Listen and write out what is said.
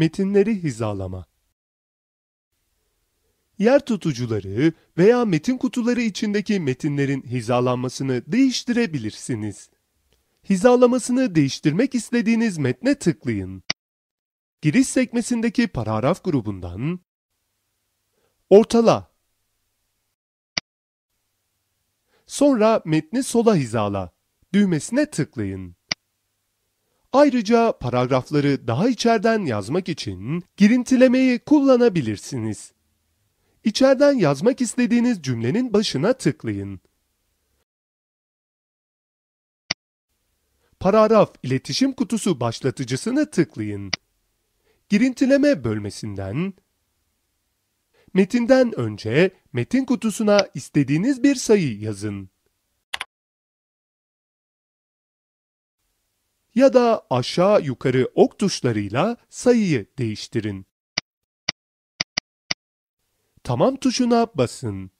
Metinleri hizalama. Yer tutucuları veya metin kutuları içindeki metinlerin hizalanmasını değiştirebilirsiniz. Hizalamasını değiştirmek istediğiniz metne tıklayın. Giriş sekmesindeki paragraf grubundan Ortala Sonra metni sola hizala düğmesine tıklayın. Ayrıca paragrafları daha içeriden yazmak için girintilemeyi kullanabilirsiniz. İçeriden yazmak istediğiniz cümlenin başına tıklayın. Paragraf iletişim kutusu başlatıcısını tıklayın. Girintileme bölmesinden Metinden önce metin kutusuna istediğiniz bir sayı yazın. Ya da aşağı yukarı ok tuşlarıyla sayıyı değiştirin. Tamam tuşuna basın.